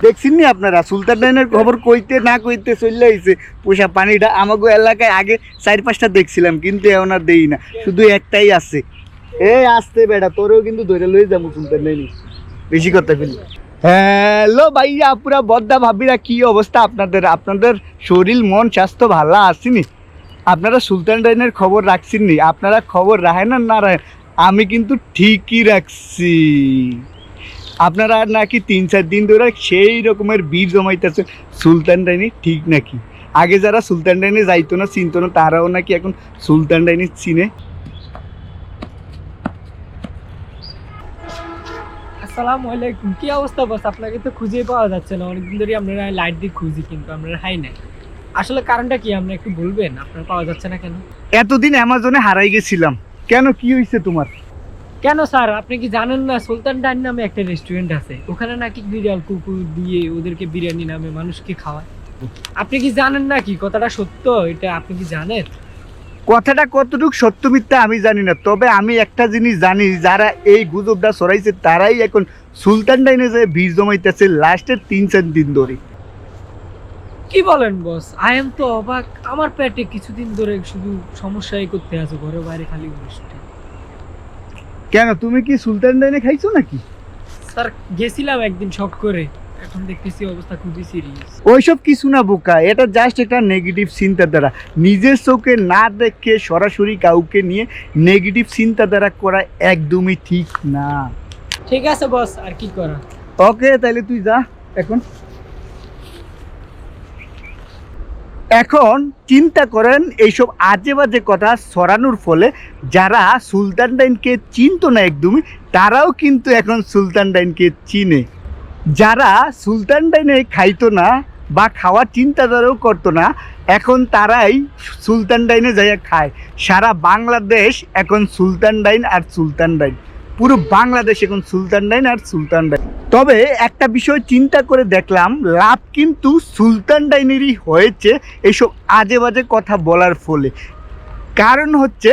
দেখছেন নি আপনারা? সুলতান ডাইনের খবর কইতে না কইতে চলে আইছে। পোষা পানিটা আমাগো এলাকায় আগে চার পাঁচটা দেখছিলাম, কিন্তু এখন আর দেই না। শুধু একটাই আছে। এ, আসতে বেটা, তোরেও কিন্তু ধরে লই যাব সুলতান বেশি কথা ফেলি হ্যালো ভাইয়া, পুরা বদ্দা ভাবিরা কি অবস্থা আপনাদের? আপনাদের শরীর, মন, স্বাস্থ্য ভালো আসেনি আপনারা সুলতান ডাইনের খবর রাখছেন নি আপনারা খবর রাখেন আর না রাখেন? আমি কিন্তু ঠিকই রাখছি। আপনারা আর নাকি তিন চার দিন ধরে সেই রকমের বীর জমাইতেছে সুলতান ডাইনি ঠিক নাকি? আগে যারা সুলতান ডাইনে যাইতো না চিনতো না তারাও নাকি এখন সুলতান ডাইনি চিনে। আসসালামু আলাইকুম। কি অবস্থা বস? আপনাকে তো খুঁজে পাওয়া যাচ্ছে না। অনেকদিন ধরে আমরা লাইট দিয়ে খুঁজি কিন্তু আমরা হাই নাই। আসলে কারণটা কি? আপনি একটু বলবেন? আপনার পাওয়া যাচ্ছে না কেন? এতদিন অ্যামাজনে হারাই গেছিলাম। কেন? কি হয়েছে তোমার? কেন স্যার? আপনি কি জানেন না সুলতান ডাইন নামে একটা রেস্টুরেন্ট আছে? ওখানে নাকি বিড়াল কুকুর দিয়ে ওদেরকে বিরিয়ানি নামে মানুষকে খাওয়ায়। আপনি কি জানেন না কি কথাটা সত্য? এটা আপনি কি জানেন? কথাটা কতটুকু সত্য মিথ্যা আমি জানি না তবে আমি একটা জিনিস জানি যারা এই গুজবটা সরাইছে তারাই এখন সুলতান ডাইনে যে ভিড় জমাইতেছে লাস্টের তিন চার দিন ধরে। কি বলেন বস আই এম তো অবাক। আমার পেটে কিছুদিন ধরে শুধু সমস্যাই করতে আছে ঘরে বাইরে খালি বৃষ্টি। কেন তুমি কি সুলতান ডাইনে খাইছো নাকি? স্যার গেছিলাম একদিন শখ করে। এখন দেখতেছি অবস্থা খুবই সিরিয়াস ওইসব কিছু না বোকা। এটা জাস্ট একটা নেগেটিভ চিন্তাধারা। নিজের চোখে না দেখে সরাসরি কাউকে নিয়ে নেগেটিভ চিন্তাধারা করা একদমই ঠিক না। ঠিক আছে বস আর কি করা ওকে তাহলে তুই যা এখন। এখন চিন্তা করেন, এইসব আজে বাজে কথা ছড়ানোর ফলে যারা সুলতান ডাইনকে চিনতো না একদমই, তারাও কিন্তু এখন সুলতান ডাইনকে চিনে। যারা সুলতান ডাইনে খাইতো না বা খাওয়ার চিন্তাধারাও করতো না, এখন তারাই সুলতান ডাইনে যাইয়া খায়। সারা বাংলাদেশ এখন সুলতান ডাইন আর সুলতান ডাইন। পুরো বাংলাদেশ এখন সুলতান ডাইন আর সুলতান ডাইন। তবে একটা বিষয় চিন্তা করে দেখলাম, লাভ কিন্তু সুলতান ডাইনেরই হয়েছে এইসব আজে বাজে কথা বলার ফলে। কারণ হচ্ছে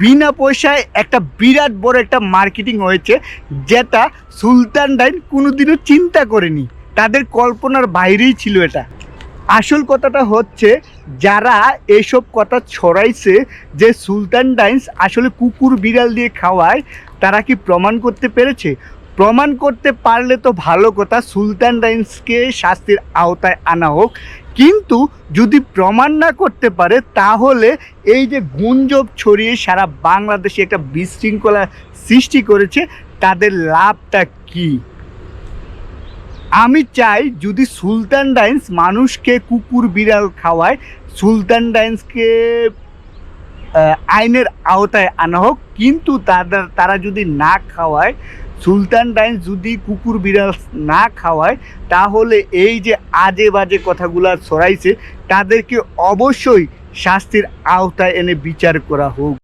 বিনা পয়সায় একটা বিরাট বড় একটা মার্কেটিং হয়েছে যেটা সুলতান ডাইন কোনোদিনও চিন্তা করেনি। তাদের কল্পনার বাইরেই ছিল এটা। আসল কথাটা হচ্ছে যারা এসব কথা ছড়াইছে যে সুলতান ডাইন্স আসলে কুকুর বিড়াল দিয়ে খাওয়ায়, তারা কি প্রমাণ করতে পেরেছে? প্রমাণ করতে পারলে তো ভালো কথা, সুলতান ডাইন্সকে শাস্তির আওতায় আনা হোক। কিন্তু যদি প্রমাণ না করতে পারে, তাহলে এই যে গুঞ্জব ছড়িয়ে সারা বাংলাদেশে একটা বিশৃঙ্খলা সৃষ্টি করেছে, তাদের লাভটা কী? আমি চাই যদি সুলতান ডাইন্স মানুষকে কুকুর বিড়াল খাওয়ায়, সুলতান ডাইন্সকে আইনের আওতায় আনা হোক, কিন্তু তাদের, তারা যদি না খাওয়ায় সুলতান টাইম যদি কুকুর বিড়াল না খাওয়ায়, তাহলে এই যে আজে বাজে কথাগুলো ছড়াইছে, তাদেরকে অবশ্যই শাস্তির আওতায় এনে বিচার করা হোক।